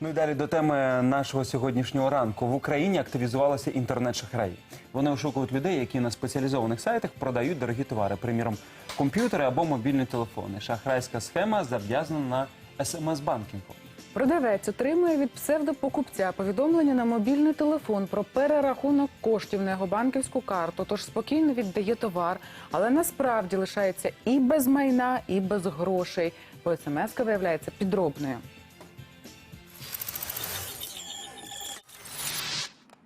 Ну і далі до теми нашого сьогоднішнього ранку. В Україні активізувалися інтернет-шахраї. Вони ошукують людей, які на спеціалізованих сайтах продають дорогі товари, приміром, комп'ютери або мобільні телефони. Шахрайська схема зав'язана на смс-банкінгу. Продавець отримує від псевдопокупця повідомлення на мобільний телефон про перерахунок коштів на його банківську карту, тож спокійно віддає товар, але насправді лишається і без майна, і без грошей, бо смс виявляється підробною.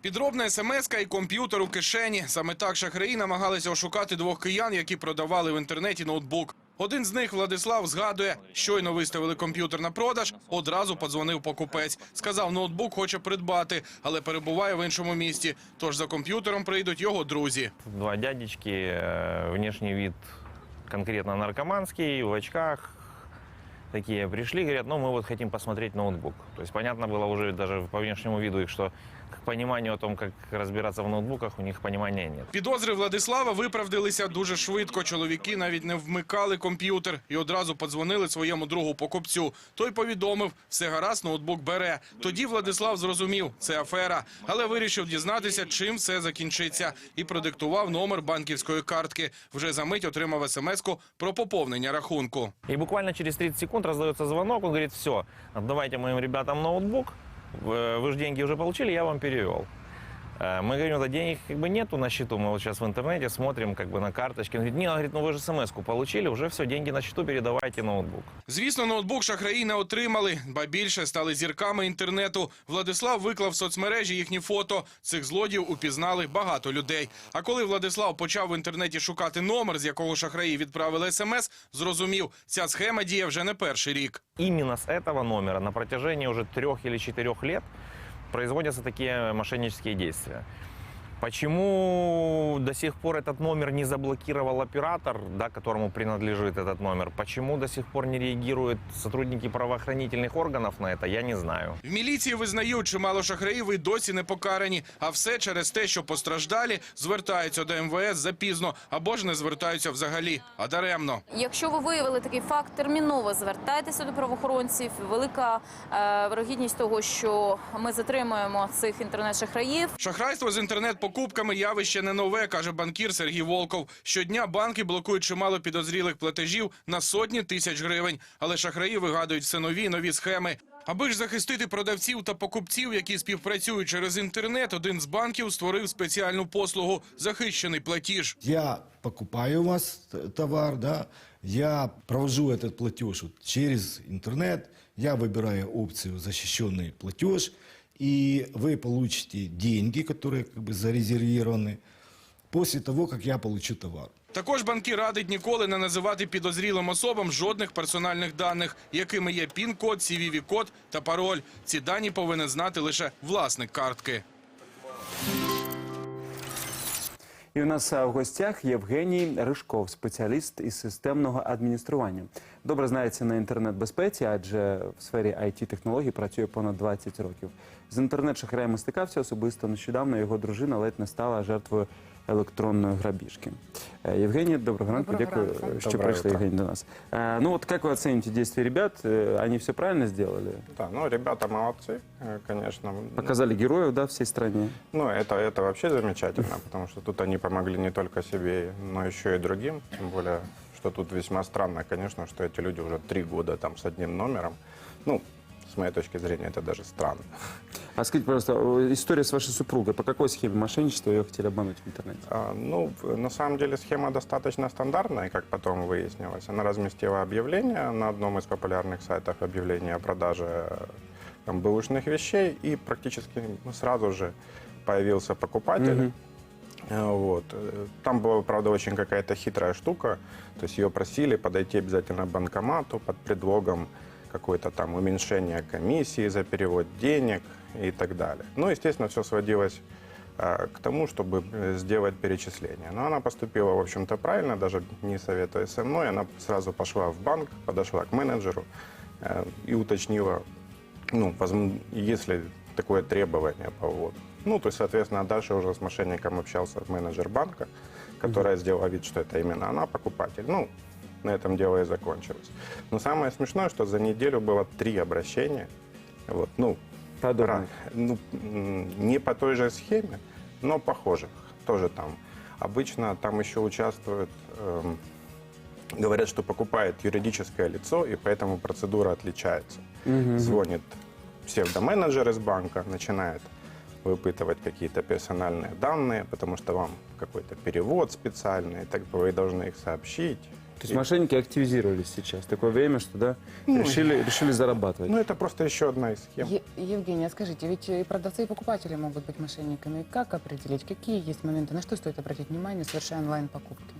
Підробна смс і комп'ютер у кишені. Саме так шахраї намагалися ошукати двох киян, які продавали в інтернеті ноутбук. Один з них, Владислав, згадує, щойно виставили комп'ютер на продаж, одразу подзвонив покупець. Сказав, ноутбук хоче придбати, але перебуває в іншому місті. Тож за комп'ютером прийдуть його друзі. Два дядечки, э, внешний вид конкретно наркоманский, в очках. Такие пришли, говорят, ну мы вот хотим посмотреть ноутбук. То есть понятно было уже даже по внешнему виду их, что к пониманию о том, как разбираться в ноутбуках, у них понимания нет. Підозри Владислава виправдалися дуже швидко. Чоловіки навіть не вмикали комп'ютер і одразу подзвонили своєму другу покупцю. Той повідомив, все гаразд, ноутбук бере. Тоді Владислав зрозумів, це афера, але вирішив дізнатися, чим все закінчиться, і продиктував номер банківської картки. Вже за мить отримав смс-ку про поповнення рахунку. И буквально через 30 секунд раздается звонок, он говорит, все, отдавайте моим ребятам ноутбук, вы же деньги уже получили, я вам перевел. Э, Мы говорим, да денег как бы нету на счету, мы вот сейчас в интернете смотрим как бы на карточке. Он говорит, не, он говорит, ну вы же смс-ку получили, уже все, деньги на счету, передавайте ноутбук. Звісно, ноутбук шахраї не отримали, ба більше стали зірками інтернету. Владислав виклав в соцмережі їхні фото. Цих злодіїв упізнали багато людей. А коли Владислав почав в інтернеті шукати номер, з якого шахраї відправили смс, зрозумів, ця схема діє вже не перший рік. Именно с этого номера на протяжении уже трех или четырех лет производятся такие мошеннические действия. Почему до сих пор этот номер не заблокировал оператор, да, которому принадлежит этот номер? Почему до сих пор не реагируют сотрудники правоохранительных органов на это, я не знаю. В міліції визнають, чимало шахраїв і досі не покарані. А все через те, що постраждалі звертаються до МВС запізно або ж не звертаються взагалі, а даремно. Якщо ви виявили такий факт, терміново звертайтеся до правоохоронців. Велика е, вирогідність того, що ми затримуємо цих інтернет-шахраїв. Шахрайство з інтернет-покупками явище не нове, каже банкір Сергій Волков. Щодня банки блокують чимало підозрілих платежів на сотні тисяч гривень. Але шахраї вигадують все нові й нові схеми. Аби ж захистити продавців та покупців, які співпрацюють через інтернет, один з банків створив спеціальну послугу захищений платіж. Я покупаю у вас т- товар, да, я провожу этот платеж вот через интернет, я выбираю опцию защищенный платеж, и вы получите деньги, которые как бы зарезервированы, после того, как я получу товар. Також банкір радить ніколи не називати підозрілим особам жодних персональних даних, якими є пін-код, CVV-код та пароль. Ці дані повинен знати лише власник картки. І у нас а, в гостях Євгеній Ришков, спеціаліст із системного адміністрування. Добре знається на інтернет-безпеці, адже в сфері it технологій працює понад 20 років. З інтернет-шахраями стикався особисто нещодавно. Його дружина ледь не стала жертвою електронної грабіжки. Е, Євгеній, доброго ранку. Доброго Дякую, ранку. що Доброе прийшли, утро. Євгеній, до нас. Е, Ну от як ви оцените действия ребят? Е, Они все правильно сделали? Да, ну, ребята молодцы, э, конечно. Показали героев, да, всей стране. Ну, это, это вообще замечательно, потому что тут они помогли не только себе, но еще и другим. Тем более, что тут весьма странно, конечно, что эти люди уже три года там с одним номером. Ну, с моей точки зрения, это даже странно. А скажите, пожалуйста, о, история с вашей супругой. По какой схеме мошенничества ее хотели обмануть в интернете? А, Ну, на самом деле схема достаточно стандартная, как потом выяснилось. Она разместила объявление на одном из популярных сайтов объявление о продаже э, там, бэушных вещей, и практически сразу же появился покупатель. Э, Вот. Э, Там была, правда, очень какая-то хитрая штука. То есть ее просили подойти обязательно к банкомату под предлогом какое-то там уменьшение комиссии за перевод денег и так далее. Ну, естественно, все сводилось а, к тому, чтобы э, сделать перечисление. Но она поступила, в общем-то, правильно, даже не советуя со мной. Она сразу пошла в банк, подошла к менеджеру э, и уточнила, ну, если такое требование по вводу. Ну, то есть, соответственно, дальше уже с мошенником общался менеджер банка, которая сделала вид, что это именно она покупатель. Ну, на этом дело и закончилось. Но самое смешное, что за неделю было три обращения Вот, ну, Подобных. ну, не по той же схеме, но похожих. Тоже там. Обычно там еще участвуют, эм, говорят, что покупает юридическое лицо, и поэтому процедура отличается. Звонит псевдоменеджер из банка, начинает выпытывать какие-то персональные данные, потому что вам какой-то перевод специальный, так вы должны их сообщить. То есть мошенники активизировались сейчас. Такое время, что да, решили, решили зарабатывать. Ну, это просто еще одна из схем. Е- Евгения, скажите, ведь и продавцы, и покупатели могут быть мошенниками. Как определить, какие есть моменты, на что стоит обратить внимание, совершая онлайн-покупки?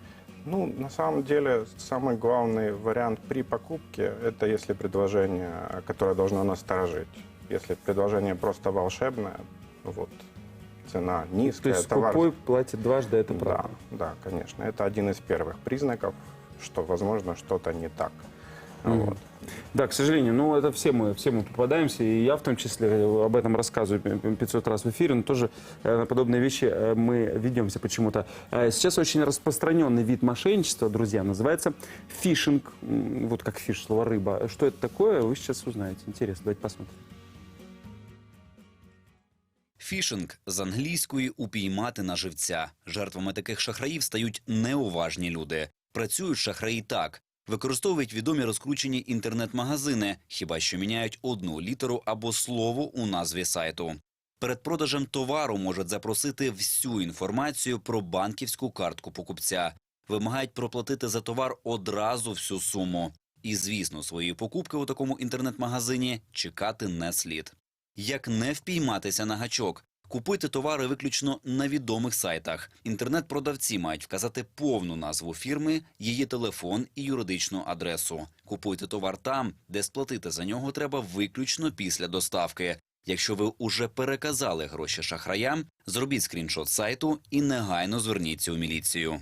Ну, на самом деле, самый главный вариант при покупке – это если предложение, которое должно насторожить. Если предложение просто волшебное, вот, цена То низкая, есть товар... скупой платит дважды, это Да, правда. да, конечно. Это один из первых признаков, что, возможно, что-то не так. Мгм. Вот. Да, к сожалению, ну это все мы, все мы попадаемся, и я в том числе э, об этом рассказываю п- 500 раз в эфире, но тоже э, на подобные вещи э, мы ведемся почему-то. Э, Сейчас очень распространенный вид мошенничества, друзья, называется фишинг, М, вот как фиш, слово рыба. Что это такое, вы сейчас узнаете. Интересно, давайте посмотрим. Фішинг з англійської упіймати на живця. Жертвами таких шахраїв стають неуважні люди. Працюють шахраї так. Використовують відомі розкручені інтернет-магазини, хіба що міняють одну літеру або слово у назві сайту. Перед продажем товару можуть запросити всю інформацію про банківську картку покупця. Вимагають проплатити за товар одразу всю суму. І, звісно, свої покупки у такому інтернет-магазині чекати не слід. Як не впійматися на гачок? Купуйте товари виключно на відомих сайтах. Інтернет-продавці мають вказати повну назву фірми, її телефон і юридичну адресу. Купуйте товар там, де сплатити за нього треба виключно після доставки. Якщо ви уже переказали гроші шахраям, зробіть скріншот сайту і негайно зверніться у міліцію.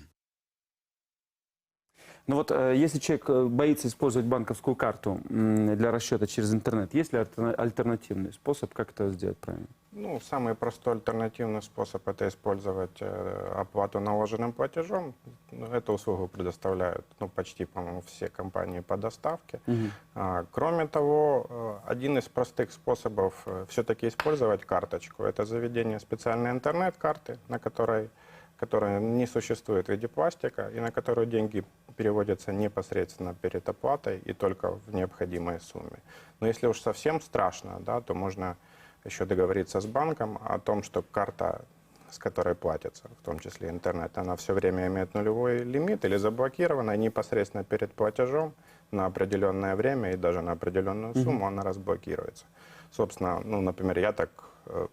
Ну вот, э, если человек э, боится использовать банковскую карту м, для расчета через интернет, есть ли альтерна- альтернативный способ, как это сделать правильно? Ну, самый простой альтернативный способ – это использовать э, оплату наложенным платежом. Эту услугу предоставляют ну, почти, по-моему, все компании по доставке. А, Кроме того, э, один из простых способов все-таки использовать карточку – это заведение специальной интернет-карты, на которой которая не существует в виде пластика и на которую деньги переводятся непосредственно перед оплатой и только в необходимой сумме. Но если уж совсем страшно, да, то можно еще договориться с банком о том, что карта, с которой платится, в том числе интернет, она все время имеет нулевой лимит или заблокирована, непосредственно перед платежом на определенное время и даже на определенную сумму она разблокируется. Собственно, ну, например, я так э,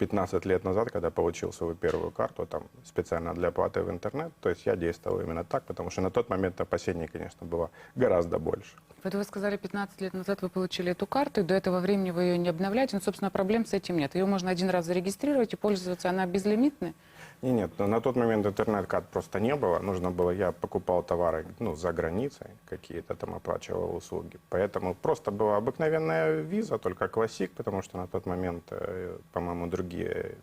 15 лет назад, когда получил свою первую карту, там, специально для оплаты в интернет, то есть я действовал именно так, потому что на тот момент опасений, конечно, было гораздо больше. Вот вы сказали, 15 лет назад вы получили эту карту, и до этого времени вы ее не обновляете, но, собственно, проблем с этим нет. Ее можно один раз зарегистрировать и пользоваться, она безлимитная. И нет, на тот момент интернет-карт просто не было. Нужно было, я покупал товары ну, за границей, какие-то там оплачивал услуги. Поэтому просто была обыкновенная виза, только классик, потому что на тот момент, э, по-моему, другие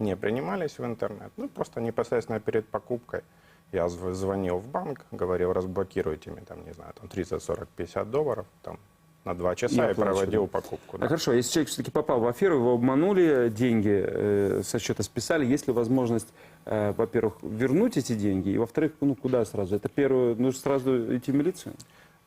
не принимались в интернет. Ну, просто непосредственно перед покупкой я зв- звонил в банк, говорил, разблокируйте мне, там, не знаю, там 30, 40, 50 долларов, там, на два часа и, оплачивали. проводил покупку. А да. хорошо, если человек все-таки попал в аферу, его обманули, деньги э, со счета списали, есть ли возможность, э, во-первых, вернуть эти деньги, и, во-вторых, ну, куда сразу? Это первое, нужно сразу идти в милицию?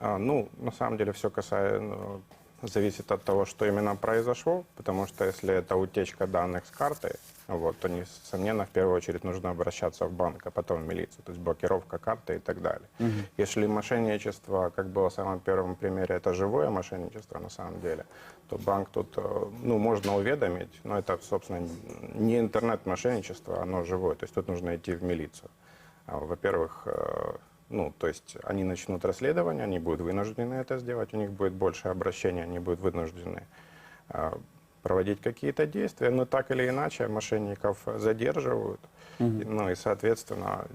А, ну, на самом деле все касается, ну, зависит от того, что именно произошло, потому что если это утечка данных с карты, вот, то, несомненно, в первую очередь нужно обращаться в банк, а потом в милицию, то есть блокировка карты и так далее. Если мошенничество, как было в самом первом примере, это живое мошенничество на самом деле, то банк тут, э, ну, можно уведомить, но это, собственно, не интернет-мошенничество, оно живое, то есть тут нужно идти в милицию. А, Во-первых, э, ну, то есть они начнут расследование, они будут вынуждены это сделать, у них будет больше обращений, они будут вынуждены а, проводить какие-то действия, но так или иначе мошенников задерживают. И, Ну и, соответственно,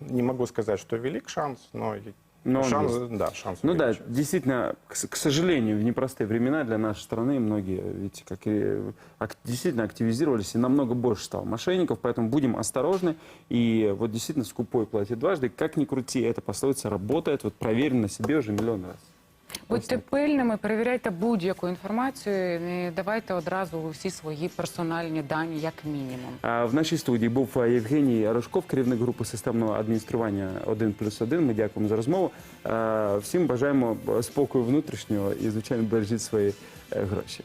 не могу сказать, что велик шанс, но, и- Но он шанс, есть. да, шанс Ну да, увеличивается. действительно, к, с- к сожалению, в непростые времена для нашей страны многие, ведь как и ак- действительно активизировались, и намного больше стало мошенников, поэтому будем осторожны. И вот действительно скупой платит дважды. Как ни крути, эта пословица работает, вот проверено на себе уже миллион раз. Будьте пильними, перевіряйте будь-яку інформацію, не давайте одразу всі свої персональні дані, як мінімум. А В нашій студії був е, Євгеній Рожков, керівник групи системного адміністрування 1 плюс 1. Ми дякуємо за розмову. Е, Всім бажаємо спокою внутрішнього і, звичайно, бережіть свої е, гроші.